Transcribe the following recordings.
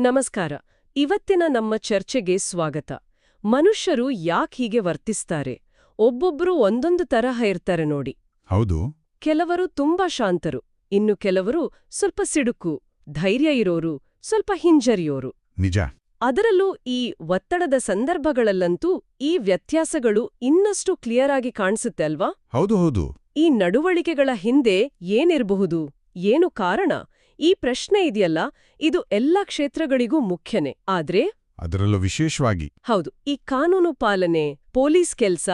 ನಮಸ್ಕಾರ. ಇವತ್ತಿನ ನಮ್ಮ ಚರ್ಚೆಗೆ ಸ್ವಾಗತ. ಮನುಷ್ಯರು ಯಾಕ್ ಹೀಗೆ ವರ್ತಿಸ್ತಾರೆ? ಒಬ್ಬೊಬ್ರು ಒಂದೊಂದು ತರಹ ಇರ್ತಾರೆ ನೋಡಿ. ಹೌದು. ಕೆಲವರು ತುಂಬಾ ಶಾಂತರು ಇನ್ನು ಕೆಲವರು ಸ್ವಲ್ಪ ಸಿಡುಕು ಧೈರ್ಯ ಇರೋರು ಸ್ವಲ್ಪ ಹಿಂಜರಿಯೋರು. ನಿಜ. ಅದರಲ್ಲೂ ಈ ಒತ್ತಡದ ಸಂದರ್ಭಗಳಲ್ಲಂತೂ ಈ ವ್ಯತ್ಯಾಸಗಳು ಇನ್ನಷ್ಟು ಕ್ಲಿಯರ್ ಆಗಿ ಕಾಣಿಸುತ್ತೆ ಅಲ್ವಾ? ಹೌದು ಹೌದು. ಈ ನಡುವಳಿಕೆಗಳ ಹಿಂದೆ ಏನಿರಬಹುದು? ಏನು ಕಾರಣ? ಈ ಪ್ರಶ್ನೆ ಇದೆಯಲ್ಲ ಇದು ಎಲ್ಲ ಕ್ಷೇತ್ರಗಳಿಗೂ ಮುಖ್ಯನೇ. ಆದ್ರೆ? ಅದರಲ್ಲೂ ವಿಶೇಷವಾಗಿ. ಹೌದು ಈ ಕಾನೂನು ಪಾಲನೆ ಪೊಲೀಸ್ ಕೆಲ್ಸ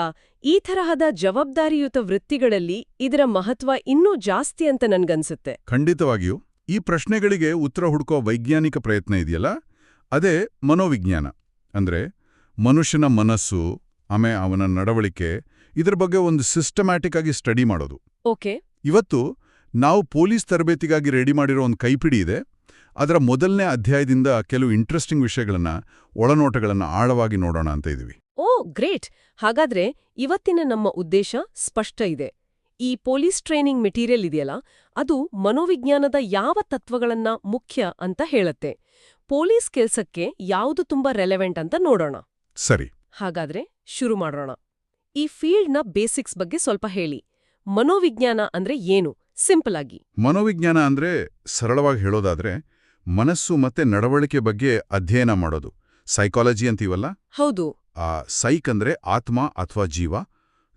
ಈ ತರಹದ ಜವಾಬ್ದಾರಿಯುತ ವೃತ್ತಿಗಳಲ್ಲಿ ಇದರ ಮಹತ್ವ ಇನ್ನೂ ಜಾಸ್ತಿ ಅಂತ ನನ್ಗನ್ಸುತ್ತೆ. ಖಂಡಿತವಾಗಿಯೂ ಈ ಪ್ರಶ್ನೆಗಳಿಗೆ ಉತ್ತರ ಹುಡುಕೋ ವೈಜ್ಞಾನಿಕ ಪ್ರಯತ್ನ ಇದೆಯಲ್ಲ? ಅದೇ ಮನೋವಿಜ್ಞಾನ. ಅಂದ್ರೆ ಮನುಷ್ಯನ ಮನಸ್ಸು ಆಮೆ ಅವನ ನಡವಳಿಕೆ ಇದರ ಬಗ್ಗೆ ಒಂದು ಸಿಸ್ಟಮ್ಯಾಟಿಕ್ ಆಗಿ ಸ್ಟಡಿ ಮಾಡೋದು. ಓಕೆ. ಇವತ್ತು ನಾವು ಪೊಲೀಸ್ ತರಬೇತಿಗಾಗಿ ರೆಡಿ ಮಾಡಿರೋ ಒಂದು ಕೈಪಿಡಿ ಇದೆ. ಅದರ ಮೊದಲನೇ ಅಧ್ಯಾಯದಿಂದ ಕೆಲವು ಇಂಟ್ರೆಸ್ಟಿಂಗ್ ವಿಷಯಗಳನ್ನ ಒಳನೋಟಗಳನ್ನು ಆಳವಾಗಿ ನೋಡೋಣ ಅಂತ ಇದೀವಿ. Oh great! ಹಾಗಾದ್ರೆ ಇವತ್ತಿನ ನಮ್ಮ ಉದ್ದೇಶ ಸ್ಪಷ್ಟ ಇದೆ. ಈ ಪೊಲೀಸ್ ಟ್ರೈನಿಂಗ್ ಮೆಟೀರಿಯಲ್ ಇದೆಯಲ್ಲ ಅದು ಮನೋವಿಜ್ಞಾನದ ಯಾವ ತತ್ವಗಳನ್ನ ಮುಖ್ಯ ಅಂತ ಹೇಳತ್ತೆ. ಪೊಲೀಸ್ ಕೆಲಸಕ್ಕೆ ಯಾವುದು ತುಂಬಾ ರೆಲೆವೆಂಟ್ ಅಂತ ನೋಡೋಣ. ಸರಿ. ಹಾಗಾದ್ರೆ ಶುರು ಮಾಡೋಣ. ಈ ಫೀಲ್ಡ್ನ ಬೇಸಿಕ್ಸ್ ಬಗ್ಗೆ ಸ್ವಲ್ಪ ಹೇಳಿ. ಮನೋವಿಜ್ಞಾನ ಅಂದ್ರೆ ಏನು? ಸಿಂಪಲ್ ಆಗಿ. ಮನೋವಿಜ್ಞಾನ ಅಂದ್ರೆ ಸರಳವಾಗಿ ಹೇಳೋದಾದ್ರೆ ಮನಸ್ಸು ಮತ್ತೆ ನಡವಳಿಕೆ ಬಗ್ಗೆ ಅಧ್ಯಯನ ಮಾಡೋದು. ಸೈಕಾಲಜಿ ಅಂತೀವಲ್ಲ? ಹೌದು. ಆ ಸೈಕ್ ಅಂದ್ರೆ ಆತ್ಮ ಅಥವಾ ಜೀವ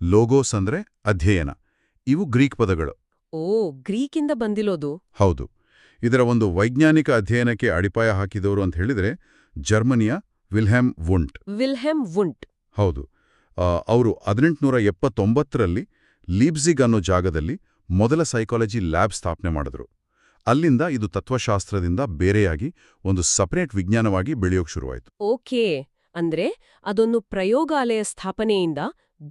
ಲೋಗೋಸ್ ಅಂದ್ರೆ ಅಧ್ಯಯನ. ಇವು ಗ್ರೀಕ್ ಪದಗಳು. ಓ ಇಂದ ಬಂದಿರೋದು. ಹೌದು. ಇದರ ಒಂದು ವೈಜ್ಞಾನಿಕ ಅಧ್ಯಯನಕ್ಕೆ ಅಡಿಪಾಯ ಹಾಕಿದವರು ಅಂತ ಹೇಳಿದ್ರೆ ಜರ್ಮನಿಯ ವಿಲ್ಹೆಮ್ ವುಂಟ್. Wilhelm won't. ಹೌದು. ಅವರು ಹದಿನೆಂಟುನೂರ ಎಪ್ಪತ್ತೊಂಬತ್ತರಲ್ಲಿ ಲೀಬ್ಸಿಗ್ ಅನ್ನೋ ಜಾಗದಲ್ಲಿ ಮೊದಲ ಸೈಕಾಲಜಿ ಲ್ಯಾಬ್ ಸ್ಥಾಪನೆ ಮಾಡಿದ್ರು. ಅಲ್ಲಿಂದ ಇದು ತತ್ವಶಾಸ್ತ್ರದಿಂದ ಬೇರೆಯಾಗಿ ಒಂದು ಸಪರೇಟ್ ವಿಜ್ಞಾನವಾಗಿ ಬೆಳೆಯೋಕ್ ಶುರುವಾಯಿತು. ಓಕೆ ಅಂದ್ರೆ ಅದೊಂದು ಪ್ರಯೋಗಾಲಯ ಸ್ಥಾಪನೆಯಿಂದ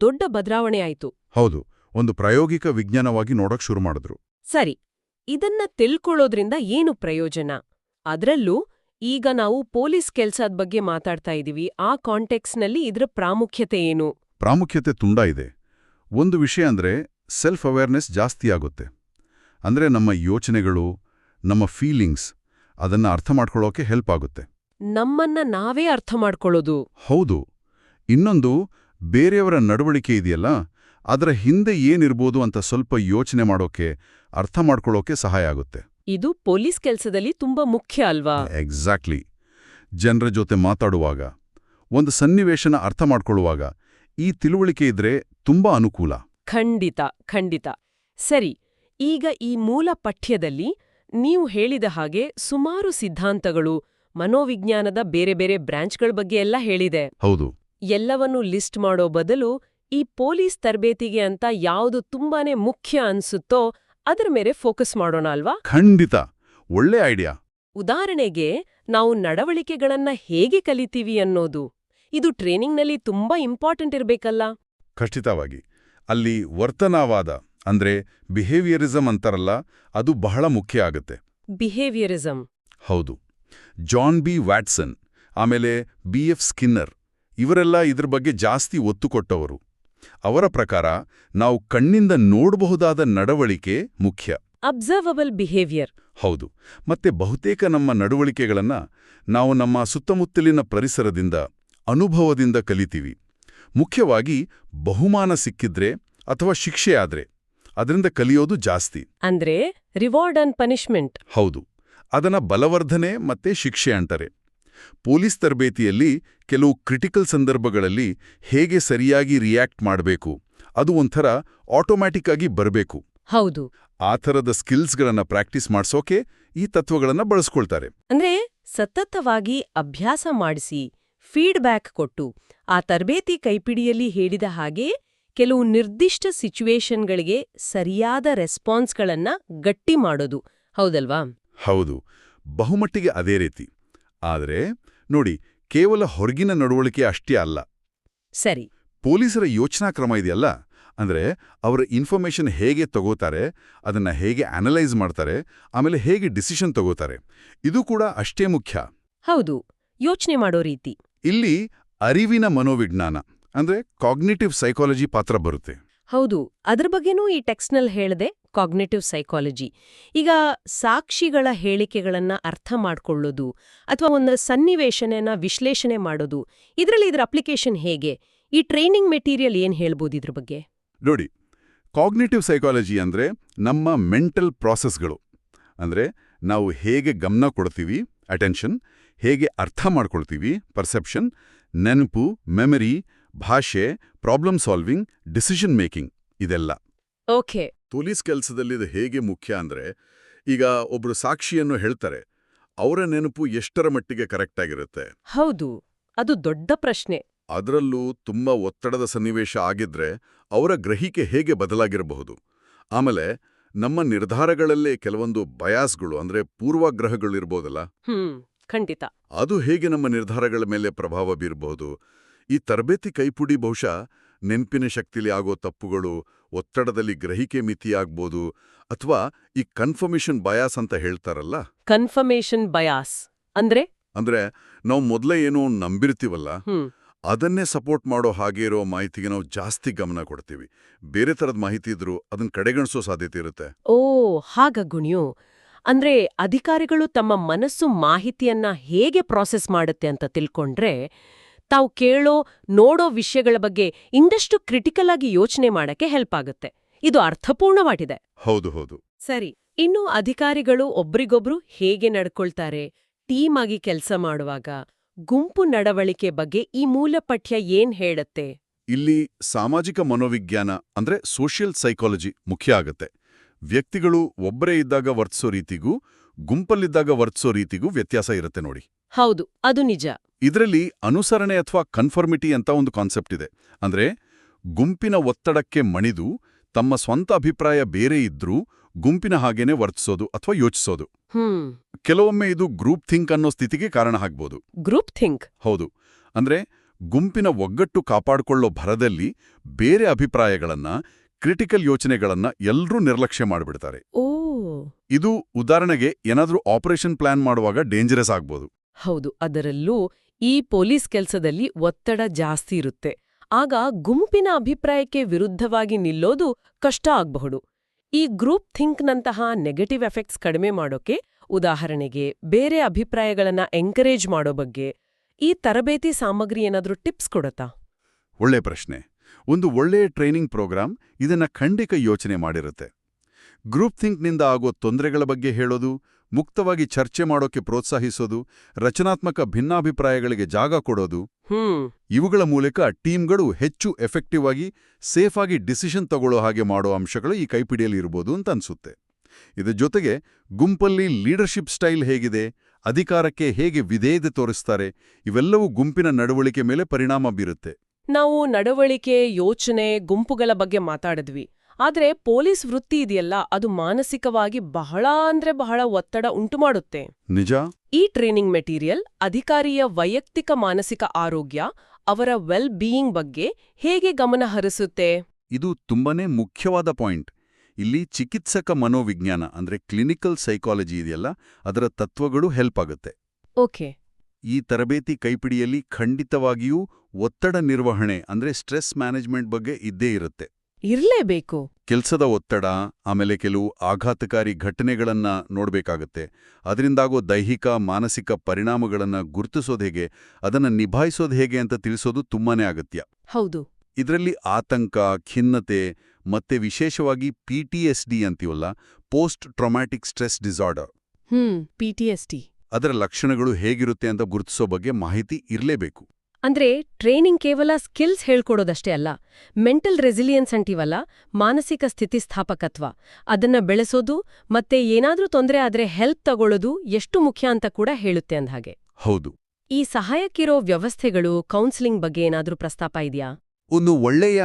ದೊಡ್ಡ ಬದಲಾವಣೆ ಆಯಿತು. ಹೌದು ಒಂದು ಪ್ರಾಯೋಗಿಕ ವಿಜ್ಞಾನವಾಗಿ ನೋಡಕ್ ಶುರು ಮಾಡಿದ್ರು. ಸರಿ ಇದನ್ನ ತಿಳ್ಕೊಳ್ಳೋದ್ರಿಂದ ಏನು ಪ್ರಯೋಜನ? ಅದರಲ್ಲೂ ಈಗ ನಾವು ಪೊಲೀಸ್ ಕೆಲ್ಸದ ಬಗ್ಗೆ ಮಾತಾಡ್ತಾ ಇದೀವಿ ಆ ಕಾಂಟೆಕ್ಸ್ನಲ್ಲಿ ಇದ್ರ ಪ್ರಾಮುಖ್ಯತೆ ಏನು? ಪ್ರಾಮುಖ್ಯತೆ ತುಂಬಾ ಇದೆ. ಒಂದು ವಿಷಯ ಅಂದ್ರೆ ಸೆಲ್ಫ್ ಅವೇರ್ನೆಸ್ ಜಾಸ್ತಿ ಆಗುತ್ತೆ. ಅಂದ್ರೆ ನಮ್ಮ ಯೋಚನೆಗಳು ನಮ್ಮ ಫೀಲಿಂಗ್ಸ್ ಅದನ್ನ ಅರ್ಥ ಮಾಡ್ಕೊಳ್ಳೋಕೆ ಹೆಲ್ಪ್ ಆಗುತ್ತೆ. ನಮ್ಮನ್ನ ನಾವೇ ಅರ್ಥ ಮಾಡ್ಕೊಳ್ಳೋದು. ಹೌದು. ಇನ್ನೊಂದು ಬೇರೆಯವರ ನಡವಳಿಕೆ ಇದೆಯಲ್ಲ ಅದರ ಹಿಂದೆ ಏನಿರ್ಬೋದು ಅಂತ ಸ್ವಲ್ಪ ಯೋಚನೆ ಮಾಡೋಕೆ ಅರ್ಥ ಮಾಡ್ಕೊಳ್ಳೋಕೆ ಸಹಾಯ ಆಗುತ್ತೆ. ಇದು ಪೊಲೀಸ್ ಕೆಲಸದಲ್ಲಿ ತುಂಬಾ ಮುಖ್ಯ ಅಲ್ವಾ? ಎಕ್ಸಾಕ್ಟ್ಲಿ ಜನರ ಜೊತೆ ಮಾತಾಡುವಾಗ ಒಂದು ಸನ್ನಿವೇಶನ ಅರ್ಥ ಮಾಡ್ಕೊಳ್ಳುವಾಗ ಈ ತಿಳುವಳಿಕೆ ಇದ್ರೆ ತುಂಬಾ ಅನುಕೂಲ. ಖಂಡಿತ ಖಂಡಿತ. ಸರಿ ಈಗ ಈ ಮೂಲ ಪಠ್ಯದಲ್ಲಿ ನೀವು ಹೇಳಿದ ಹಾಗೆ ಸುಮಾರು ಸಿದ್ಧಾಂತಗಳು ಮನೋವಿಜ್ಞಾನದ ಬೇರೆ ಬೇರೆ ಬ್ರಾಂಚ್ಗಳ ಬಗ್ಗೆ ಎಲ್ಲ ಹೇಳಿದೆ. ಹೌದು. ಎಲ್ಲವನ್ನೂ ಲಿಸ್ಟ್ ಮಾಡೋ ಬದಲು ಈ ಪೊಲೀಸ್ ತರಬೇತಿಗೆ ಅಂತ ಯಾವುದು ತುಂಬಾನೇ ಮುಖ್ಯ ಅನ್ಸುತ್ತೋ ಅದರ ಮೇಲೆ ಫೋಕಸ್ ಮಾಡೋಣ ಅಲ್ವಾ? ಖಂಡಿತ. ಒಳ್ಳೆ ಐಡಿಯಾ. ಉದಾಹರಣೆಗೆ ನಾವು ನಡವಳಿಕೆಗಳನ್ನ ಹೇಗೆ ಕಲಿತೀವಿ ಅನ್ನೋದು. ಇದು ಟ್ರೈನಿಂಗ್ನಲ್ಲಿ ತುಂಬಾ ಇಂಪಾರ್ಟೆಂಟ್ ಇರಬೇಕಲ್ಲ. ಖಚಿತವಾಗಿ. ಅಲ್ಲಿ ವರ್ತನವಾದ ಅಂದ್ರೆ ಬಿಹೇವಿಯರಿಸಂ ಅಂತಾರಲ್ಲ ಅದು ಬಹಳ ಮುಖ್ಯ ಆಗುತ್ತೆ. ಬಿಹೇವಿಯರಿಸಂ ಹೌದು. ಜಾನ್ ಬಿ ವ್ಯಾಟ್ಸನ್ ಆಮೇಲೆ ಬಿ ಎಫ್ ಸ್ಕಿನ್ನರ್ ಇವರೆಲ್ಲ ಇದ್ರ ಬಗ್ಗೆ ಜಾಸ್ತಿ ಒತ್ತು ಕೊಟ್ಟವರು. ಅವರ ಪ್ರಕಾರ ನಾವು ಕಣ್ಣಿಂದ ನೋಡಬಹುದಾದ ನಡವಳಿಕೆ ಮುಖ್ಯ. ಅಬ್ಸರ್ವಬಲ್ ಬಿಹೇವಿಯರ್ ಹೌದು. ಮತ್ತೆ ಬಹುತೇಕ ನಮ್ಮ ನಡವಳಿಕೆಗಳನ್ನ ನಾವು ನಮ್ಮ ಸುತ್ತಮುತ್ತಲಿನ ಪರಿಸರದಿಂದ ಅನುಭವದಿಂದ ಕಲಿತೀವಿ. ಮುಖ್ಯವಾಗಿ ಬಹುಮಾನ ಸಿಕ್ಕಿದ್ರೆ ಅಥವಾ ಶಿಕ್ಷೆ ಆದ್ರೆ ಅದರಿಂದ ಕಲಿಯೋದು ಜಾಸ್ತಿ. ಅಂದ್ರೆ ರಿವಾರ್ಡ್ ಅಂಡ್ ಪನಿಷ್ಮೆಂಟ್ ಹೌದು. ಅದನ್ನ ಬಲವರ್ಧನೆ ಮತ್ತೆ ಶಿಕ್ಷೆ ಅಂತಾರೆ. ಪೊಲೀಸ್ ತರಬೇತಿಯಲ್ಲಿ ಕೆಲವು ಕ್ರಿಟಿಕಲ್ ಸಂದರ್ಭಗಳಲ್ಲಿ ಹೇಗೆ ಸರಿಯಾಗಿ ರಿಯಾಕ್ಟ್ ಮಾಡಬೇಕು ಅದು ಒಂಥರ ಆಟೋಮ್ಯಾಟಿಕ್ ಆಗಿ ಬರಬೇಕು. ಹೌದು. ಆ ಥರದ ಸ್ಕಿಲ್ಸ್ಗಳನ್ನ ಪ್ರಾಕ್ಟೀಸ್ ಮಾಡ್ಸೋಕೆ ಈ ತತ್ವಗಳನ್ನ ಬಳಸ್ಕೊಳ್ತಾರೆ. ಅಂದ್ರೆ ಸತತವಾಗಿ ಅಭ್ಯಾಸ ಮಾಡಿಸಿ ಫೀಡ್ಬ್ಯಾಕ್ ಕೊಟ್ಟು ಆ ತರಬೇತಿ ಕೈಪಿಡಿಯಲ್ಲಿ ಹೇಳಿದ ಹಾಗೆ ಕೆಲವು ನಿರ್ದಿಷ್ಟ ಸಿಚುವೇಶನ್ಗಳಿಗೆ ಸರಿಯಾದ ರೆಸ್ಪಾನ್ಸ್ಗಳನ್ನ ಗಟ್ಟಿ ಮಾಡೋದು. ಹೌದಲ್ವಾ? ಹೌದು. ಬಹುಮಟ್ಟಿಗೆ ಅದೇ ರೀತಿ. ಆದರೆ ನೋಡಿ ಕೇವಲ ಹೊರಗಿನ ನಡವಳಿಕೆ ಅಷ್ಟೇ ಅಲ್ಲ. ಸರಿ. ಪೊಲೀಸರ ಯೋಚನಾ ಕ್ರಮ ಇದೆಯಲ್ಲ? ಅಂದ್ರೆ ಅವರ ಇನ್ಫಾರ್ಮೇಷನ್ ಹೇಗೆ ತಗೋತಾರೆ ಅದನ್ನ ಹೇಗೆ ಅನಲೈಸ್ ಮಾಡ್ತಾರೆ ಆಮೇಲೆ ಹೇಗೆ ಡಿಸಿಷನ್ ತಗೋತಾರೆ. ಇದು ಕೂಡ ಅಷ್ಟೇ ಮುಖ್ಯ. ಹೌದು. ಯೋಚನೆ ಮಾಡೋ ರೀತಿ. ಇಲ್ಲಿ ಅರಿವಿನ ಮನೋವಿಜ್ಞಾನ ಅಂದ್ರೆ ಕಾಗ್ನಿಟಿವ್ ಸೈಕಾಲಜಿ ಪಾತ್ರ ಬರುತ್ತೆ. ಹೌದು ಅದರ ಬಗ್ಗೆನೂ ಈ ಟೆಕ್ಸ್ಟ್ನಲ್ಲಿ ಹೇಳ್ದೆ ಕಾಗ್ನೇಟಿವ್ ಸೈಕಾಲಜಿ ಈಗ ಸಾಕ್ಷಿಗಳ ಹೇಳಿಕೆಗಳನ್ನ ಅರ್ಥ ಮಾಡ್ಕೊಳ್ಳೋದು ಅಥವಾ ಒಂದು ಸನ್ನಿವೇಶನೆನ ವಿಶ್ಲೇಷಣೆ ಮಾಡೋದು ಇದರಲ್ಲಿ ಇದರ ಅಪ್ಲಿಕೇಶನ್ ಹೇಗೆ? ಈ ಟ್ರೈನಿಂಗ್ ಮೆಟೀರಿಯಲ್ ಏನ್ ಹೇಳ್ಬೋದು ಇದ್ರ ಬಗ್ಗೆ? ನೋಡಿ ಕಾಗ್ನೇಟಿವ್ ಸೈಕಾಲಜಿ ಅಂದ್ರೆ ನಮ್ಮ ಮೆಂಟಲ್ ಪ್ರಾಸೆಸ್ಗಳು ಅಂದ್ರೆ ನಾವು ಹೇಗೆ ಗಮನ ಕೊಡ್ತೀವಿ ಅಟೆನ್ಷನ್ ಹೇಗೆ ಅರ್ಥ ಮಾಡ್ಕೊಳ್ತೀವಿ? ಪರ್ಸೆಪ್ಷನ್ ನೆನಪು ಮೆಮರಿ ಭಾಷೆ ಪ್ರಾಬ್ಲಮ್ ಸಾಲ್ವಿಂಗ್ ಡಿಸಿಷನ್ ಮೇಕಿಂಗ್ ಇದೆಲ್ಲ. ಓಕೆ. ಪೊಲೀಸ್ ಕೆಲಸದಲ್ಲಿ ಇದು ಹೇಗೆ ಮುಖ್ಯ ಅಂದ್ರೆ ಈಗ ಒಬ್ರು ಸಾಕ್ಷಿಯನ್ನು ಹೇಳ್ತಾರೆ ಅವರ ನೆನಪು ಎಷ್ಟರ ಮಟ್ಟಿಗೆ ಕರೆಕ್ಟ್ ಆಗಿರುತ್ತೆ? ಹೌದು ಅದು ದೊಡ್ಡ ಪ್ರಶ್ನೆ. ಅದರಲ್ಲೂ ತುಂಬಾ ಒತ್ತಡದ ಸನ್ನಿವೇಶ ಆಗಿದ್ರೆ ಅವರ ಗ್ರಹಿಕೆ ಹೇಗೆ ಬದಲಾಗಿರಬಹುದು? ಆಮೇಲೆ ನಮ್ಮ ನಿರ್ಧಾರಗಳಲ್ಲೇ ಕೆಲವೊಂದು ಬಯಾಸ್ಗಳು ಅಂದ್ರೆ ಪೂರ್ವಾಗ್ರಹಗಳಿರ್ಬೋದಲ್ಲ? ಖಂಡಿತ. ಅದು ಹೇಗೆ ನಮ್ಮ ನಿರ್ಧಾರಗಳ ಮೇಲೆ ಪ್ರಭಾವ ಬೀರಬಹುದು? ಈ ತರಬೇತಿ ಕೈಪುಡಿ ಬಹುಶಃ ನೆನ್ಪಿನ ಶಕ್ತಿಲಿ ಆಗೋ ತಪ್ಪುಗಳು ಒತ್ತಡದಲ್ಲಿ ಗ್ರಹಿಕೆ ಮಿತಿಯಾಗ್ಬೋದು ಅಥವಾ ಈ ಕನ್ಫರ್ಮೇಷನ್ ಬಯಾಸ್ ಅಂತ ಹೇಳ್ತಾರಲ್ಲ? Confirmation bias. ಅಂದ್ರೆ? ಅಂದ್ರೆ ನಾವು ಮೊದಲೇ ಏನೋ ನಂಬಿರ್ತೀವಲ್ಲ? ಅದನ್ನೇ ಸಪೋರ್ಟ್ ಮಾಡೋ ಹಾಗೆ ಇರೋ ಮಾಹಿತಿಗೆ ನಾವು ಜಾಸ್ತಿ ಗಮನ ಕೊಡ್ತೀವಿ. ಬೇರೆ ತರದ ಮಾಹಿತಿ ಇದ್ರೂ ಅದನ್ನ ಕಡೆಗಣಿಸೋ ಸಾಧ್ಯತೆ ಇರುತ್ತೆ. ಓ ಹಾಗ ಗುಣಿಯು. ಅಂದ್ರೆ ಅಧಿಕಾರಿಗಳು ತಮ್ಮ ಮನಸ್ಸು ಮಾಹಿತಿಯನ್ನ ಹೇಗೆ ಪ್ರಾಸೆಸ್ ಮಾಡುತ್ತೆ ಅಂತ ತಿಳ್ಕೊಂಡ್ರೆ ತಾವು ಕೇಳೋ ನೋಡೋ ವಿಷಯಗಳ ಬಗ್ಗೆ ಇಂದಷ್ಟು ಕ್ರಿಟಿಕಲ್ ಆಗಿ ಯೋಚನೆ ಮಾಡಕ್ಕೆ ಹೆಲ್ಪ್ ಆಗುತ್ತೆ. ಇದು ಅರ್ಥಪೂರ್ಣವಾಗಿದೆ. ಹೌದು ಹೌದು. ಸರಿ ಇನ್ನು ಅಧಿಕಾರಿಗಳು ಒಬ್ರಿಗೊಬ್ರು ಹೇಗೆ ನಡ್ಕೊಳ್ತಾರೆ? ಟೀಮ್ ಆಗಿ ಕೆಲಸ ಮಾಡುವಾಗ ಗುಂಪು ನಡವಳಿಕೆ ಬಗ್ಗೆ ಈ ಮೂಲ ಪಠ್ಯ ಏನ್ ಹೇಳುತ್ತೆ? ಇಲ್ಲಿ ಸಾಮಾಜಿಕ ಮನೋವಿಜ್ಞಾನ ಅಂದ್ರೆ ಸೋಷಿಯಲ್ ಸೈಕಾಲಜಿ ಮುಖ್ಯ ಆಗತ್ತೆ. ವ್ಯಕ್ತಿಗಳು ಒಬ್ಬರೇ ಇದ್ದಾಗ ವರ್ತಿಸೋ ರೀತಿಗೂ ಗುಂಪಲ್ಲಿದ್ದಾಗ ವರ್ತಿಸೋ ರೀತಿಗೂ ವ್ಯತ್ಯಾಸ ಇರುತ್ತೆ ನೋಡಿ. ಹೌದು ಅದು ನಿಜ. ಇದರಲ್ಲಿ ಅನುಸರಣೆ ಅಥವಾ ಕನ್ಫರ್ಮಿಟಿ ಅಂತ ಒಂದು ಕಾನ್ಸೆಪ್ಟ್ ಇದೆ. ಅಂದ್ರೆ ಗುಂಪಿನ ಒತ್ತಡಕ್ಕೆ ಮಣಿದು ತಮ್ಮ ಸ್ವಂತ ಅಭಿಪ್ರಾಯ ಬೇರೆ ಇದ್ರೂ ಗುಂಪಿನ ಹಾಗೇನೆ ವರ್ತಿಸೋದು ಅಥವಾ ಯೋಚಿಸೋದು. ಕೆಲವೊಮ್ಮೆ ಇದು ಗ್ರೂಪ್ ಥಿಂಕ್ ಅನ್ನೋ ಸ್ಥಿತಿಗೆ ಕಾರಣ ಆಗ್ಬೋದು. ಗ್ರೂಪ್ ಥಿಂಕ್ ಹೌದು. ಅಂದ್ರೆ ಗುಂಪಿನ ಒಗ್ಗಟ್ಟು ಕಾಪಾಡಿಕೊಳ್ಳೋ ಭರದಲ್ಲಿ ಬೇರೆ ಅಭಿಪ್ರಾಯಗಳನ್ನ ಕ್ರಿಟಿಕಲ್ ಯೋಚನೆಗಳನ್ನ ಎಲ್ಲರೂ ನಿರ್ಲಕ್ಷ್ಯ ಮಾಡಿಬಿಡ್ತಾರೆ. ಓ. ಇದು ಉದಾಹರಣೆಗೆ ಏನಾದ್ರೂ ಆಪರೇಷನ್ ಪ್ಲಾನ್ ಮಾಡುವಾಗ ಡೇಂಜರಸ್ ಆಗ್ಬೋದು. ಹೌದು ಅದರಲ್ಲೂ ಈ ಪೊಲೀಸ್ ಕೆಲಸದಲ್ಲಿ ಒತ್ತಡ ಜಾಸ್ತಿ ಇರುತ್ತೆ. ಆಗ ಗುಂಪಿನ ಅಭಿಪ್ರಾಯಕ್ಕೆ ವಿರುದ್ಧವಾಗಿ ನಿಲ್ಲೋದು ಕಷ್ಟ ಆಗ್ಬಹುದು. ಈ ಗ್ರೂಪ್ ಥಿಂಕ್ನಂತಹ ನೆಗೆಟಿವ್ ಎಫೆಕ್ಟ್ಸ್ ಕಡಿಮೆ ಮಾಡೋಕೆ ಉದಾಹರಣೆಗೆ ಬೇರೆ ಅಭಿಪ್ರಾಯಗಳನ್ನ ಎಂಕರೇಜ್ ಮಾಡೋ ಬಗ್ಗೆ ಈ ತರಬೇತಿ ಸಾಮಗ್ರಿ ಏನಾದರೂ ಟಿಪ್ಸ್ ಕೊಡತ್ತಾ? ಒಳ್ಳೆ ಪ್ರಶ್ನೆ. ಒಂದು ಒಳ್ಳೆಯ ಟ್ರೈನಿಂಗ್ ಪ್ರೋಗ್ರಾಂ ಇದನ್ನ ಖಂಡಿತ ಯೋಚನೆ ಮಾಡಿರುತ್ತೆ. ಗ್ರೂಪ್ ಥಿಂಕ್ನಿಂದ ಆಗೋ ತೊಂದರೆಗಳ ಬಗ್ಗೆ ಹೇಳೋದು ಮುಕ್ತವಾಗಿ ಚರ್ಚೆ ಮಾಡೋಕೆ ಪ್ರೋತ್ಸಾಹಿಸೋದು ರಚನಾತ್ಮಕ ಭಿನ್ನಾಭಿಪ್ರಾಯಗಳಿಗೆ ಜಾಗ ಕೊಡೋದು ಇವುಗಳ ಮೂಲಕ ಟೀಮ್ಗಳು ಹೆಚ್ಚು ಎಫೆಕ್ಟಿವ್ ಆಗಿ ಸೇಫ್ ಆಗಿ ಡಿಸಿಷನ್ ತಗೊಳ್ಳೋ ಹಾಗೆ ಮಾಡೋ ಅಂಶಗಳು ಈ ಕೈಪಿಡಿಯಲ್ಲಿ ಇರ್ಬೋದು ಅಂತ ಅನ್ಸುತ್ತೆ. ಇದರ ಜೊತೆಗೆ ಗುಂಪಲ್ಲಿ ಲೀಡರ್ಶಿಪ್ ಸ್ಟೈಲ್ ಹೇಗಿದೆ ಅಧಿಕಾರಕ್ಕೆ ಹೇಗೆ ವಿಧೇಯತೆ ತೋರಿಸ್ತಾರೆ ಇವೆಲ್ಲವೂ ಗುಂಪಿನ ನಡವಳಿಕೆ ಮೇಲೆ ಪರಿಣಾಮ ಬೀರುತ್ತೆ. ನಾವು ನಡವಳಿಕೆ ಯೋಚನೆ ಗುಂಪುಗಳ ಬಗ್ಗೆ ಮಾತಾಡಿದ್ವಿ. ಆದರೆ ಪೊಲೀಸ್ ವೃತ್ತಿ ಇದೆಯಲ್ಲ ಅದು ಮಾನಸಿಕವಾಗಿ ಬಹಳ ಅಂದ್ರೆ ಬಹಳ ಒತ್ತಡ ಉಂಟು ಮಾಡುತ್ತೆ. ನಿಜ? ಈ ಟ್ರೈನಿಂಗ್ ಮೆಟೀರಿಯಲ್ ಅಧಿಕಾರಿಯ ವೈಯಕ್ತಿಕ ಮಾನಸಿಕ ಆರೋಗ್ಯ ಅವರ ವೆಲ್ ಬೀಯಿಂಗ್ ಬಗ್ಗೆ ಹೇಗೆ ಗಮನ ಹರಿಸುತ್ತೆ? ಇದು ತುಂಬಾನೇ ಮುಖ್ಯವಾದ ಪಾಯಿಂಟ್. ಇಲ್ಲಿ ಚಿಕಿತ್ಸಕ ಮನೋವಿಜ್ಞಾನ ಅಂದ್ರೆ ಕ್ಲಿನಿಕಲ್ ಸೈಕಾಲಜಿ ಇದೆಯಲ್ಲ ಅದರ ತತ್ವಗಳು ಹೆಲ್ಪ್ ಆಗುತ್ತೆ. ಓಕೆ. ಈ ತರಬೇತಿ ಕೈಪಿಡಿಯಲ್ಲಿ ಖಂಡಿತವಾಗಿಯೂ ಒತ್ತಡ ನಿರ್ವಹಣೆ ಅಂದ್ರೆ ಸ್ಟ್ರೆಸ್ ಮ್ಯಾನೇಜ್ಮೆಂಟ್ ಬಗ್ಗೆ ಇದ್ದೇ ಇರುತ್ತೆ. ಇರಲೇಬೇಕು. ಕೆಲಸದ ಒತ್ತಡ ಆಮೇಲೆ ಕೆಲವು ಆಘಾತಕಾರಿ ಘಟನೆಗಳನ್ನ ನೋಡಬೇಕಾಗತ್ತೆ. ಅದರಿಂದಾಗೋ ದೈಹಿಕ ಮಾನಸಿಕ ಪರಿಣಾಮಗಳನ್ನ ಗುರುತಿಸೋದು ಹೇಗೆ ಅದನ್ನ ನಿಭಾಯಿಸೋದು ಹೇಗೆ ಅಂತ ತಿಳಿಸೋದು ತುಂಬಾನೇ ಅಗತ್ಯ. ಹೌದು. ಇದರಲ್ಲಿ ಆತಂಕ ಖಿನ್ನತೆ ಮತ್ತೆ ವಿಶೇಷವಾಗಿ ಪಿ ಟಿ ಎಸ್ ಡಿ ಅಂತೀವಲ್ಲ post traumatic stress disorder. Hmm PTSD ಅದರ ಲಕ್ಷಣಗಳು ಹೇಗಿರುತ್ತೆ ಅಂತ ಗುರುತಿಸೋ ಬಗ್ಗೆ ಮಾಹಿತಿ ಇರಲೇಬೇಕು. ಅಂದ್ರೆ ಟ್ರೈನಿಂಗ್ ಕೇವಲ ಸ್ಕಿಲ್ಸ್ ಹೇಳ್ಕೊಡೋದಷ್ಟೇ ಅಲ್ಲ ಮೆಂಟಲ್ ರೆಸಿಲಿಯನ್ಸ್ ಅಂಟೀವಲ್ಲ ಮಾನಸಿಕ ಸ್ಥಿತಿಸ್ಥಾಪಕತ್ವ. ಅದನ್ನ ಬೆಳೆಸೋದು ಮತ್ತೆ ಏನಾದ್ರೂ ತೊಂದರೆ ಆದ್ರೆ ಹೆಲ್ಪ್ ತಗೊಳ್ಳೋದು ಎಷ್ಟು ಮುಖ್ಯ ಅಂತ ಕೂಡ ಹೇಳುತ್ತೆ ಅಂದ್ಹಾಗೆ ಹೌದು. ಈ ಸಹಾಯಕ್ಕಿರೋ ವ್ಯವಸ್ಥೆಗಳು ಕೌನ್ಸಿಲಿಂಗ್ ಬಗ್ಗೆ ಏನಾದ್ರೂ ಪ್ರಸ್ತಾಪ ಇದೆಯಾ? ಒಂದು ಒಳ್ಳೆಯ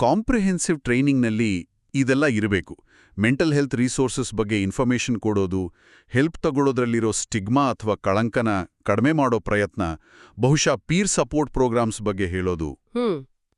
ಕಾಂಪ್ರಿಹೆನ್ಸಿವ್ ಟ್ರೈನಿಂಗ್ನಲ್ಲಿ ಇದೆಲ್ಲ ಇರಬೇಕು. ಮೆಂಟಲ್ ಹೆಲ್ತ್ ರಿಸೋರ್ಸಸ್ ಬಗ್ಗೆ ಇನ್ಫಾರ್ಮೇಷನ್ ಕೊಡೋದು ಹೆಲ್ಪ್ ತಗೊಳ್ಳೋದ್ರಲ್ಲಿರೋ ಸ್ಟಿಗ್ಮಾ ಅಥವಾ ಕಳಂಕನ ಕಡಿಮೆ ಮಾಡೋ ಪ್ರಯತ್ನ ಬಹುಶಃ ಪೀರ್ ಸಪೋರ್ಟ್ ಪ್ರೋಗ್ರಾಮ್ಸ್ ಬಗ್ಗೆ ಹೇಳೋದು.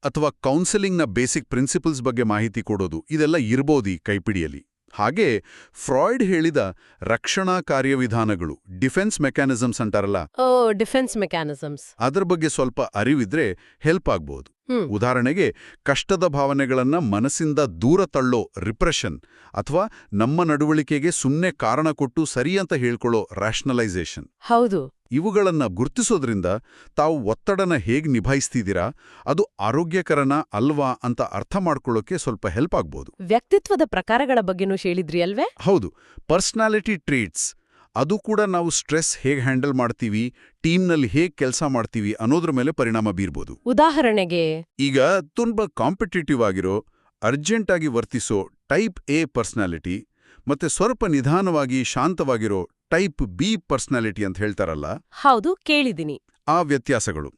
ಅಥವಾ ಕೌನ್ಸೆಲಿಂಗ್ನ ಬೇಸಿಕ್ ಪ್ರಿನ್ಸಿಪಲ್ಸ್ ಬಗ್ಗೆ ಮಾಹಿತಿ ಕೊಡೋದು ಇದೆಲ್ಲ ಇರ್ಬೋದು ಈ ಕೈಪಿಡಿಯಲ್ಲಿ. ಹಾಗೆ ಫ್ರಾಯ್ಡ್ ಹೇಳಿದ ರಕ್ಷಣಾ ಕಾರ್ಯವಿಧಾನಗಳು ಡಿಫೆನ್ಸ್ ಮೆಕ್ಯಾನಿಸಮ್ಸ್ ಅಂತಾರಲ್ಲ? Defence mechanisms. ಅದರ ಬಗ್ಗೆ ಸ್ವಲ್ಪ ಅರಿವಿದ್ರೆ ಹೆಲ್ಪ್ ಆಗ್ಬೋದು. ಉದಾಹರಣೆಗೆ ಕಷ್ಟದ ಭಾವನೆಗಳನ್ನ ಮನಸ್ಸಿಂದ ದೂರ ತಳ್ಳೋ ರಿಪ್ರೆಷನ್ ಅಥವಾ ನಮ್ಮ ನಡವಳಿಕೆಗೆ ಸುಮ್ಮನೆ ಕಾರಣ ಕೊಟ್ಟು ಸರಿ ಅಂತ ಹೇಳ್ಕೊಳ್ಳೋ ರ್ಯಾಷನಲೈಸೇಷನ್ ಹೌದು. ಇವುಗಳನ್ನ ಗುರ್ತಿಸೋದ್ರಿಂದ ತಾವು ಒತ್ತಡನ ಹೇಗೆ ನಿಭಾಯಿಸ್ತಿದ್ದೀರಾ ಅದು ಆರೋಗ್ಯಕರನ ಅಲ್ವಾ ಅಂತ ಅರ್ಥ ಮಾಡ್ಕೊಳ್ಳೋಕೆ ಸ್ವಲ್ಪ ಹೆಲ್ಪ್ ಆಗ್ಬೋದು. ವ್ಯಕ್ತಿತ್ವದ ಪ್ರಕಾರಗಳ ಬಗ್ಗೆನೂ ಹೇಳಿದ್ರಿ ಅಲ್ವೇ? ಹೌದು ಪರ್ಸ್ನಾಲಿಟಿ ಟ್ರೀಟ್ಸ್. ಅದು ಕೂಡ ನಾವು ಸ್ಟ್ರೆಸ್ ಹೇಗೆ ಹ್ಯಾಂಡಲ್ ಮಾಡ್ತೀವಿ ಟೀಮ್ನಲ್ಲಿ ಹೇಗೆ ಕೆಲಸ ಮಾಡ್ತೀವಿ ಅನ್ನೋದ್ರ ಮೇಲೆ ಪರಿಣಾಮ ಬೀರ್ಬೋದು. ಉದಾಹರಣೆಗೆ ಈಗ ತುಂಬ ಕಾಂಪಿಟೇಟಿವ್ ಆಗಿರೋ ಅರ್ಜೆಂಟ್ ಆಗಿ ವರ್ತಿಸೋ ಟೈಪ್ ಎ ಪರ್ಸ್ನಾಲಿಟಿ ಮತ್ತೆ ಸ್ವಲ್ಪ ನಿಧಾನವಾಗಿ ಶಾಂತವಾಗಿರೋ ಟೈಪ್ ಬಿ ಪರ್ಸನಾಲಿಟಿ ಅಂತ ಹೇಳ್ತಾರಲ್ಲ ಹೌದು ಕೇಳಿದ್ದೀನಿ. ಆ ವ್ಯತ್ಯಾಸಗಳು.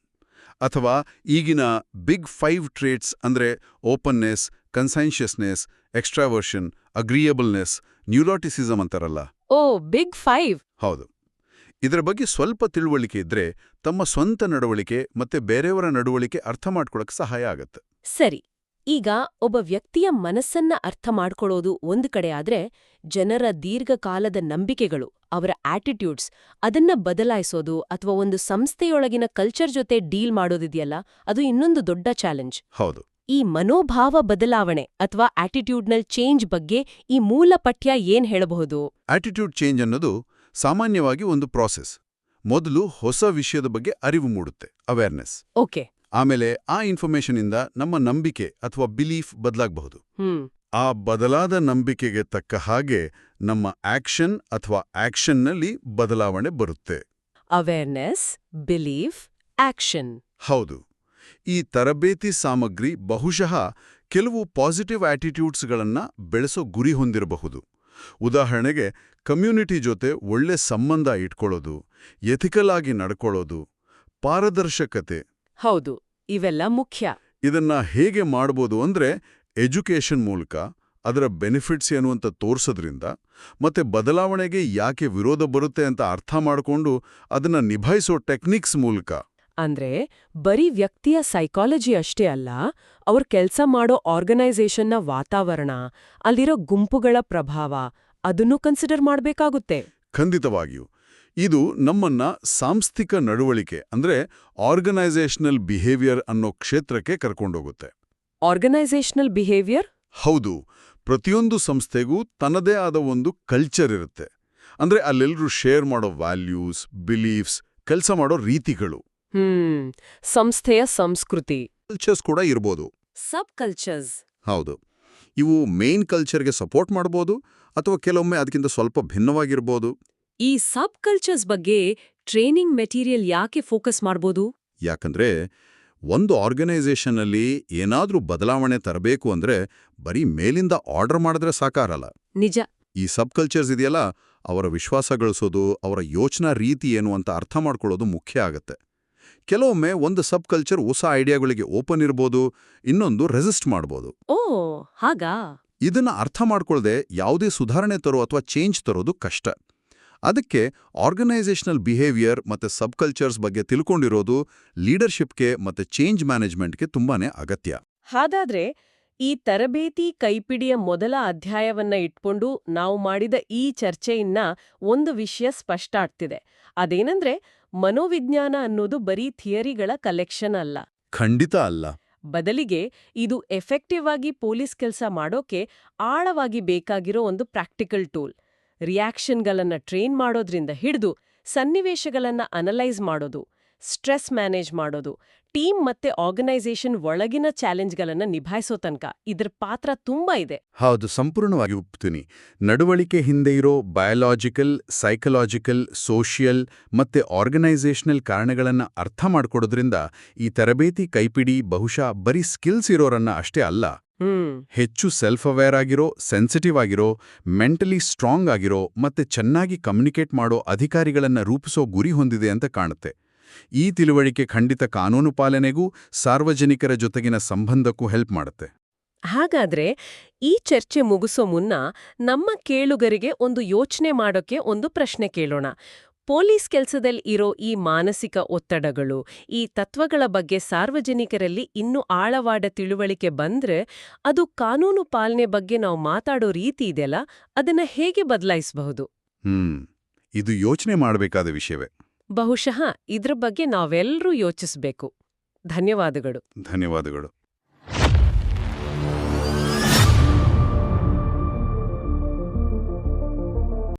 ಅಥವಾ ಈಗಿನ ಬಿಗ್ ಫೈವ್ ಟ್ರೇಟ್ಸ್ ಅಂದ್ರೆ openness conscientiousness extraversion agreeableness neuroticism ಅಂತಾರಲ್ಲ. ಓ ಬಿಗ್ ಫೈವ್. ಹೌದು. ಇದರ ಬಗ್ಗೆ ಸ್ವಲ್ಪ ತಿಳುವಳಿಕೆ ಇದ್ರೆ ತಮ್ಮ ಸ್ವಂತ ನಡವಳಿಕೆ ಮತ್ತೆ ಬೇರೆಯವರ ನಡವಳಿಕೆ ಅರ್ಥ ಮಾಡ್ಕೊಳಕ್ ಸಹಾಯ ಆಗತ್ತೆ. ಸರಿ. ಈಗ ಒಬ್ಬ ವ್ಯಕ್ತಿಯ ಮನಸ್ಸನ್ನ ಅರ್ಥ ಮಾಡ್ಕೊಳ್ಳೋದು ಒಂದು ಕಡೆ ಆದ್ರೆ ಜನರ ದೀರ್ಘಕಾಲದ ನಂಬಿಕೆಗಳು ಅವರ ಆಟಿಟ್ಯೂಡ್ಸ್ ಅದನ್ನ ಬದಲಾಯಿಸೋದು ಅಥವಾ ಒಂದು ಸಂಸ್ಥೆಯೊಳಗಿನ ಕಲ್ಚರ್ ಜೊತೆ ಡೀಲ್ ಮಾಡೋದಿದೆಯಲ್ಲ ಅದು ಇನ್ನೊಂದು ದೊಡ್ಡ ಚಾಲೆಂಜ್ ಹೌದು. ಈ ಮನೋಭಾವ ಬದಲಾವಣೆ ಅಥವಾ ಆಟಿಟ್ಯೂಡ್ನಲ್ ಚೇಂಜ್ ಬಗ್ಗೆ ಈ ಮೂಲ ಪಠ್ಯ ಏನ್ ಹೇಳಬಹುದು? ಆಟಿಟ್ಯೂಡ್ ಚೇಂಜ್ ಅನ್ನೋದು ಸಾಮಾನ್ಯವಾಗಿ ಒಂದು ಪ್ರಾಸೆಸ್ ಮೊದಲು ಹೊಸ ವಿಷಯದ ಬಗ್ಗೆ ಅರಿವು ಮೂಡುತ್ತೆ ಅವೇರ್ನೆಸ್ ಓಕೆ. ಆಮೇಲೆ ಆ ಇನ್ಫಾರ್ಮೇಷನ್ನಿಂದ ನಮ್ಮ ನಂಬಿಕೆ ಅಥವಾ ಬಿಲೀಫ್ ಬದಲಾಗಬಹುದು. ಆ ಬದಲಾದ ನಂಬಿಕೆಗೆ ತಕ್ಕ ಹಾಗೆ ನಮ್ಮ ಆಕ್ಷನ್ ಅಥವಾ ಆಕ್ಷನ್ನಲ್ಲಿ ಬದಲಾವಣೆ ಬರುತ್ತೆ. ಅವೇರ್ನೆಸ್ ಬಿಲೀಫ್ ಆಕ್ಷನ್ ಹೌದು. ಈ ತರಬೇತಿ ಸಾಮಗ್ರಿ ಬಹುಶಃ ಕೆಲವು ಪಾಸಿಟಿವ್ ಆಟಿಟ್ಯೂಡ್ಸ್ಗಳನ್ನು ಬೆಳೆಸೋ ಗುರಿ ಹೊಂದಿರಬಹುದು. ಉದಾಹರಣೆಗೆ ಕಮ್ಯುನಿಟಿ ಜೊತೆ ಒಳ್ಳೆ ಸಂಬಂಧ ಇಟ್ಕೊಳ್ಳೋದು ಎಥಿಕಲ್ ಆಗಿ ನಡ್ಕೊಳ್ಳೋದು ಪಾರದರ್ಶಕತೆ ಹೌದು ಇವೆಲ್ಲ ಮುಖ್ಯ. ಇದನ್ನ ಹೇಗೆ ಮಾಡ್ಬೋದು ಅಂದ್ರೆ ಎಜುಕೇಷನ್ ಮೂಲಕ ಅದರ ಬೆನಿಫಿಟ್ಸ್ ಏನು ಅಂತ ತೋರ್ಸೋದ್ರಿಂದ ಮತ್ತೆ ಬದಲಾವಣೆಗೆ ಯಾಕೆ ವಿರೋಧ ಬರುತ್ತೆ ಅಂತ ಅರ್ಥ ಮಾಡಿಕೊಂಡು ಅದನ್ನ ನಿಭಾಯಿಸೋ ಟೆಕ್ನಿಕ್ಸ್ ಮೂಲಕ. ಅಂದ್ರೆ ಬರೀ ವ್ಯಕ್ತಿಯ ಸೈಕಾಲಜಿ ಅಷ್ಟೇ ಅಲ್ಲ ಅವ್ರ ಕೆಲಸ ಮಾಡೋ ಆರ್ಗನೈಸೇಷನ್ನ ವಾತಾವರಣ ಅಲ್ಲಿರೋ ಗುಂಪುಗಳ ಪ್ರಭಾವ ಅದನ್ನು ಕನ್ಸಿಡರ್ ಮಾಡಬೇಕಾಗುತ್ತೆ. ಖಂಡಿತವಾಗಿಯೂ. ಇದು ನಮ್ಮನ್ನ ಸಾಂಸ್ಥಿಕ ನಡವಳಿಕೆ ಅಂದ್ರೆ ಆರ್ಗನೈಸೇಷನಲ್ ಬಿಹೇವಿಯರ್ ಅನ್ನೋ ಕ್ಷೇತ್ರಕ್ಕೆ ಕರ್ಕೊಂಡೋಗುತ್ತೆ. ಆರ್ಗನೈಸೇಷನಲ್ ಬಿಹೇವಿಯರ್ ಹೌದು. ಪ್ರತಿಯೊಂದು ಸಂಸ್ಥೆಗೂ ತನ್ನದೇ ಆದ ಒಂದು ಕಲ್ಚರ್ ಇರುತ್ತೆ. ಅಂದ್ರೆ ಅಲ್ಲೆಲ್ಲರೂ ಶೇರ್ ಮಾಡೋ ವ್ಯಾಲ್ಯೂಸ್ ಬಿಲೀಫ್ಸ್ ಕೆಲಸ ಮಾಡೋ ರೀತಿಗಳು. ಹ್ಮ್. ಸಂಸ್ಥೆಯ ಸಂಸ್ಕೃತಿ. ಕಲ್ಚರ್ಸ್ ಕೂಡ ಇರ್ಬೋದು. ಸಬ್ ಕಲ್ಚರ್ಸ್ ಹೌದು. ಇವು ಮೇನ್ ಕಲ್ಚರ್ಗೆ ಸಪೋರ್ಟ್ ಮಾಡ್ಬೋದು ಅಥವಾ ಕೆಲವೊಮ್ಮೆ ಅದಕ್ಕಿಂತ ಸ್ವಲ್ಪ ಭಿನ್ನವಾಗಿರ್ಬೋದು. ಈ ಸಬ್ ಕಲ್ಚರ್ಸ್ ಬಗ್ಗೆ ಟ್ರೈನಿಂಗ್ ಮೆಟೀರಿಯಲ್ ಯಾಕೆ ಫೋಕಸ್ ಮಾಡ್ಬೋದು? ಯಾಕಂದ್ರೆ ಒಂದು ಆರ್ಗನೈಸೇಷನಲ್ಲಿ ಏನಾದ್ರೂ ಬದಲಾವಣೆ ತರಬೇಕು ಅಂದ್ರೆ ಬರೀ ಮೇಲಿಂದ ಆರ್ಡರ್ ಮಾಡಿದ್ರೆ ಸಾಕಾರಲ್ಲ ನಿಜ. ಈ ಸಬ್ ಕಲ್ಚರ್ಸ್ ಇದೆಯಲ್ಲ ಅವರ ವಿಶ್ವಾಸ ಗಳಿಸೋದು ಅವರ ಯೋಚನಾ ರೀತಿ ಏನು ಅಂತ ಅರ್ಥ ಮಾಡ್ಕೊಳ್ಳೋದು ಮುಖ್ಯ ಆಗತ್ತೆ. ಕೆಲವೊಮ್ಮೆ ಒಂದು ಸಬ್ ಕಲ್ಚರ್ ಹೊಸ ಐಡಿಯಾಗಳಿಗೆ ಓಪನ್ ಇರ್ಬೋದು ಇನ್ನೊಂದು ರೆಸಿಸ್ಟ್ ಮಾಡ್ಬೋದು. ಓ ಹಾಗಾ? ಇದನ್ನ ಅರ್ಥ ಮಾಡ್ಕೊಳ್ಳದೆ ಯಾವುದೇ ಸುಧಾರಣೆ ತರೋ ಅಥವಾ ಚೇಂಜ್ ತರೋದು ಕಷ್ಟ. ಅದಕ್ಕೆ ಆರ್ಗನೈಸೇಷನಲ್ ಬಿಹೇವಿಯರ್ ಮತ್ತು ಸಬ್ ಕಲ್ಚರ್ಸ್ ಬಗ್ಗೆ ತಿಳ್ಕೊಂಡಿರೋದು ಲೀಡರ್ಶಿಪ್ಗೆ ಮತ್ತು ಚೇಂಜ್ ಮ್ಯಾನೇಜ್ಮೆಂಟ್ಗೆ ತುಂಬಾನೇ ಅಗತ್ಯ. ಹಾಗಾದ್ರೆ ಈ ತರಬೇತಿ ಕೈಪಿಡಿಯ ಮೊದಲ ಅಧ್ಯಾಯವನ್ನ ಇಟ್ಕೊಂಡು ನಾವು ಮಾಡಿದ ಈ ಚರ್ಚೆಯನ್ನ ಒಂದು ವಿಷಯ ಸ್ಪಷ್ಟ ಆಗ್ತಿದೆ. ಅದೇನಂದ್ರೆ ಮನೋವಿಜ್ಞಾನ ಅನ್ನೋದು ಬರೀ ಥಿಯರಿಗಳ ಕಲೆಕ್ಷನ್ ಅಲ್ಲ. ಖಂಡಿತ ಅಲ್ಲ. ಬದಲಿಗೆ ಇದು ಎಫೆಕ್ಟಿವ್ ಆಗಿ ಪೊಲೀಸ್ ಕೆಲಸ ಮಾಡೋಕೆ ಆಳವಾಗಿ ಬೇಕಾಗಿರೋ ಒಂದು ಪ್ರಾಕ್ಟಿಕಲ್ ಟೂಲ್ ರಿಯಾಕ್ಷನ್ಗಳನ್ನ ಟ್ರೈನ್ ಮಾಡೋದ್ರಿಂದ ಹಿಡಿದು, ಸನ್ನಿವೇಶಗಳನ್ನ ಅನಲೈಸ್ ಮಾಡೋದು, ಸ್ಟ್ರೆಸ್ ಮ್ಯಾನೇಜ್ ಮಾಡೋದು, ಟೀಮ್ ಮತ್ತೆ ಆರ್ಗನೈಸೇಷನ್ ಒಳಗಿನ ಚಾಲೆಂಜ್ಗಳನ್ನ ನಿಭಾಯಿಸೋ ತನಕ ಇದ್ರ ಪಾತ್ರ ತುಂಬಾ ಇದೆ. ಹೌದು, ಸಂಪೂರ್ಣವಾಗಿ ಒಪ್ತೀನಿ. ನಡವಳಿಕೆ ಹಿಂದೆ ಇರೋ ಬಯಾಲಾಜಿಕಲ್, ಸೈಕಲಾಜಿಕಲ್, ಸೋಷಿಯಲ್ ಮತ್ತೆ ಆರ್ಗನೈಸೇಷನಲ್ ಕಾರಣಗಳನ್ನ ಅರ್ಥ ಮಾಡ್ಕೊಡೋದ್ರಿಂದ ಈ ತರಬೇತಿ ಕೈಪಿಡಿ ಬಹುಶಃ ಬರೀ ಸ್ಕಿಲ್ಸ್ ಇರೋರನ್ನ ಅಷ್ಟೇ ಅಲ್ಲ. ಹೆಚ್ಚು ಸೆಲ್ಫ್ ಅವೇರ್ ಆಗಿರೋ ಸೆನ್ಸಿಟಿವ್ ಆಗಿರೋ ಮೆಂಟಲಿ ಸ್ಟ್ರಾಂಗ್ ಆಗಿರೋ ಮತ್ತೆ ಚೆನ್ನಾಗಿ ಕಮ್ಯುನಿಕೇಟ್ ಮಾಡೋ ಅಧಿಕಾರಿಗಳನ್ನು ರೂಪಿಸೋ ಗುರಿ ಹೊಂದಿದೆ ಅಂತ ಕಾಣುತ್ತೆ. ಈ ತಿಳುವಳಿಕೆ ಖಂಡಿತ ಕಾನೂನು ಪಾಲನೆಗೂ ಸಾರ್ವಜನಿಕರ ಜೊತೆಗಿನ ಸಂಬಂಧಕ್ಕೂ ಹೆಲ್ಪ್ ಮಾಡುತ್ತೆ. ಹಾಗಾದ್ರೆ ಈ ಚರ್ಚೆ ಮುಗಿಸೋ ಮುನ್ನ ನಮ್ಮ ಕೇಳುಗರಿಗೆ ಒಂದು ಯೋಚನೆ ಮಾಡೋಕೆ ಒಂದು ಪ್ರಶ್ನೆ ಕೇಳೋಣ. ಪೊಲೀಸ್ ಕೆಲಸದಲ್ಲಿ ಇರೋ ಈ ಮಾನಸಿಕ ಒತ್ತಡಗಳು ಈ ತತ್ವಗಳ ಬಗ್ಗೆ ಸಾರ್ವಜನಿಕರಲ್ಲಿ ಇನ್ನೂ ಆಳವಾದ ತಿಳುವಳಿಕೆ ಬಂದ್ರೆ ಅದು ಕಾನೂನು ಪಾಲನೆ ಬಗ್ಗೆ ನಾವು ಮಾತಾಡೋ ರೀತಿ ಇದೆಯಲ್ಲ ಅದನ್ನ ಹೇಗೆ ಬದಲಾಯಿಸಬಹುದು? ಹ್ಮ್ ಇದು ಯೋಚನೆ ಮಾಡಬೇಕಾದ ವಿಷಯವೇ. ಬಹುಶಃ ಇದ್ರ ಬಗ್ಗೆ ನಾವೆಲ್ಲರೂ ಯೋಚಿಸಬೇಕು. ಧನ್ಯವಾದಗಳು. ಧನ್ಯವಾದಗಳು.